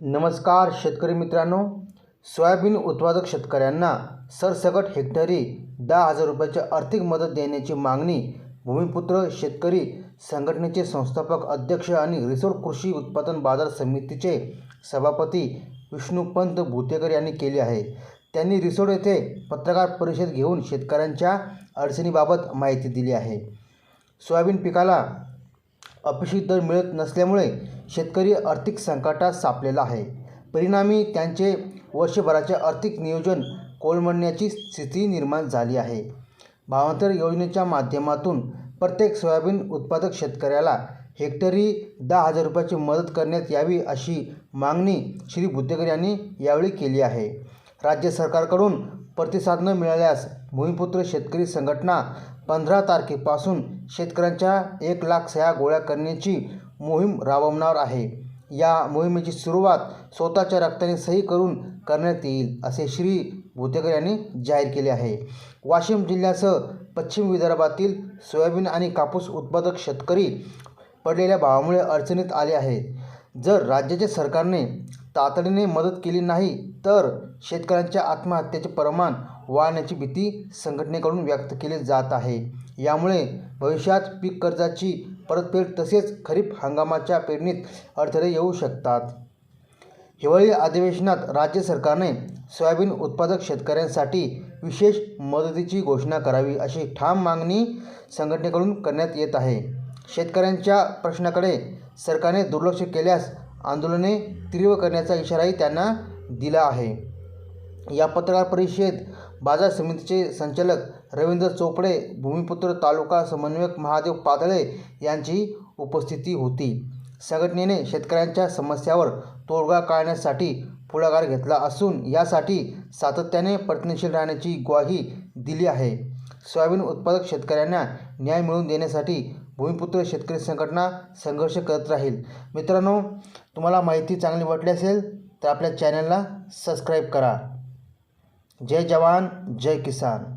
नमस्कार शेतकरी मित्रांनो. सोयाबीन उत्पादक शेतकऱ्यांना सरसकट हेक्टरी दहा हजार रुपयाची आर्थिक मदत देण्याची मागणी भूमिपुत्र शेतकरी संघटनेचे संस्थापक अध्यक्ष आणि रिसोड कृषी उत्पादन बाजार समितीचे सभापती विष्णुपंत भुतेकर यांनी केली आहे. त्यांनी रिसोड येथे पत्रकार परिषद घेऊन शेतकऱ्यांच्या अडचणीबाबत माहिती दिली आहे. सोयाबीन पिकाला अपेक्षित दर मिळत नसल्यामुळे शेतकरी आर्थिक संकटात सापलेला आहे. परिणामी त्यांचे वर्षभराचे आर्थिक नियोजन कोलमडण्याची स्थिती निर्माण झाली आहे. भावांतर योजनेच्या माध्यमातून प्रत्येक सोयाबीन उत्पादक शेतकऱ्याला हेक्टरी दहा हजार रुपयाची मदत करण्यात यावी अशी मागणी श्री बुद्धेकर यांनी यावेळी केली आहे. राज्य सरकारकडून प्रतिसाद न मिळाल्यास भूमिपुत्र शेतकरी संघटना पंधरा तारखेपासून शेतकऱ्यांच्या एक लाख सह्या गोळा करण्याची मोहीम राबवणार आहे. या मोहिमेची सुरुवात स्वतःच्या रक्ताने सही करून करण्यात येईल असे श्री भुतेकर यांनी जाहीर केले आहे. वाशिम जिल्ह्यासह पश्चिम विदर्भातील सोयाबीन आणि कापूस उत्पादक शेतकरी पडलेल्या भावामुळे अडचणीत आले आहेत. जर राज्याच्या सरकारने तातडीने मदत केली नाही तर शेतकऱ्यांच्या आत्महत्येचे प्रमाण वाढण्याची भीती संघटनेकडून व्यक्त केली जात आहे. यामुळे भविष्यात पीक कर्जाची परतफेड तसेच खरीप हंगामाच्या पेरणीत अडथळे येऊ शकतात. हिवाळी अधिवेशनात राज्य सरकारने सोयाबीन उत्पादक शेतकऱ्यांसाठी विशेष मदतीची घोषणा करावी अशी ठाम मागणी संघटनेकडून करण्यात येत आहे. शेतकऱ्यांच्या प्रश्नाकडे सरकारने दुर्लक्ष केल्यास आंदोलने तीव्र करण्याचा इशाराही त्यांना दिला आहे. या पत्रकार परिषदेत बाजार समितीचे संचालक रवींद्र चोपडे भूमिपुत्र तालुका समन्वयक महादेव पातळे यांची उपस्थिती होती. संघटनेने शेतकऱ्यांच्या समस्यावर तोडगा काढण्यासाठी पुढाकार घेतला असून यासाठी सातत्याने प्रयत्नशील राहण्याची ग्वाही दिली आहे. सोयाबीन उत्पादक शेतकऱ्यांना न्याय मिळवून देण्यासाठी भूमिपुत्र शेतकरी संघटना संघर्ष करत राहील. मित्रांनो तुम्हाला माहिती चांगली वाटली असेल तर आपल्या चॅनलला सबस्क्राईब करा. जय जवान जय किसान.